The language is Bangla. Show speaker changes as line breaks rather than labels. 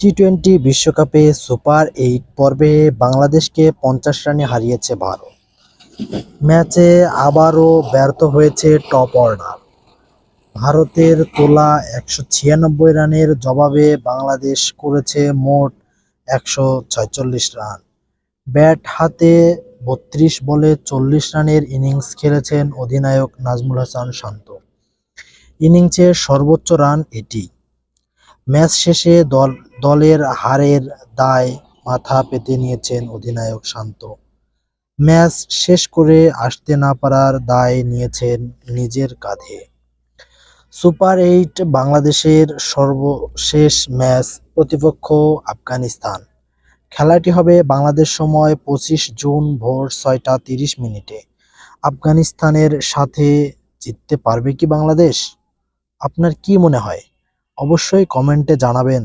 টি টোয়েন্টি বিশ্বকাপে সুপার এইট পর্বে বাংলাদেশকে পঞ্চাশ রানে হারিয়েছে ভারত। ম্যাচে আবারও ব্যর্থ হয়েছে টপ অর্ডার ভারতের তোলা একশো ছিয়ানব্বই রানের জবাবে বাংলাদেশ করেছে মোট একশো ছয়চল্লিশ রান। ব্যাট হাতে বত্রিশ বলে চল্লিশ রানের ইনিংস খেলেছেন অধিনায়ক নাজমুল হাসান শান্ত। ইনিংসের সর্বোচ্চ রান এটি। ম্যাচ শেষে দল দলের হারের দায় মাথা পেতে নিয়েছেন অধিনায়ক শান্ত। ম্যাচ শেষ করে আসতে না পারার দায় নিয়েছেন নিজের কাঁধে। সুপার এইট বাংলাদেশের সর্বশেষ ম্যাচ প্রতিপক্ষ আফগানিস্তান। খেলাটি হবে বাংলাদেশ সময় পঁচিশ জুন ভোর ছয়টা তিরিশ মিনিটে। আফগানিস্তানের সাথে জিততে পারবে কি বাংলাদেশ? আপনার কি মনে হয়? অবশ্যই কমেন্টে জানাবেন।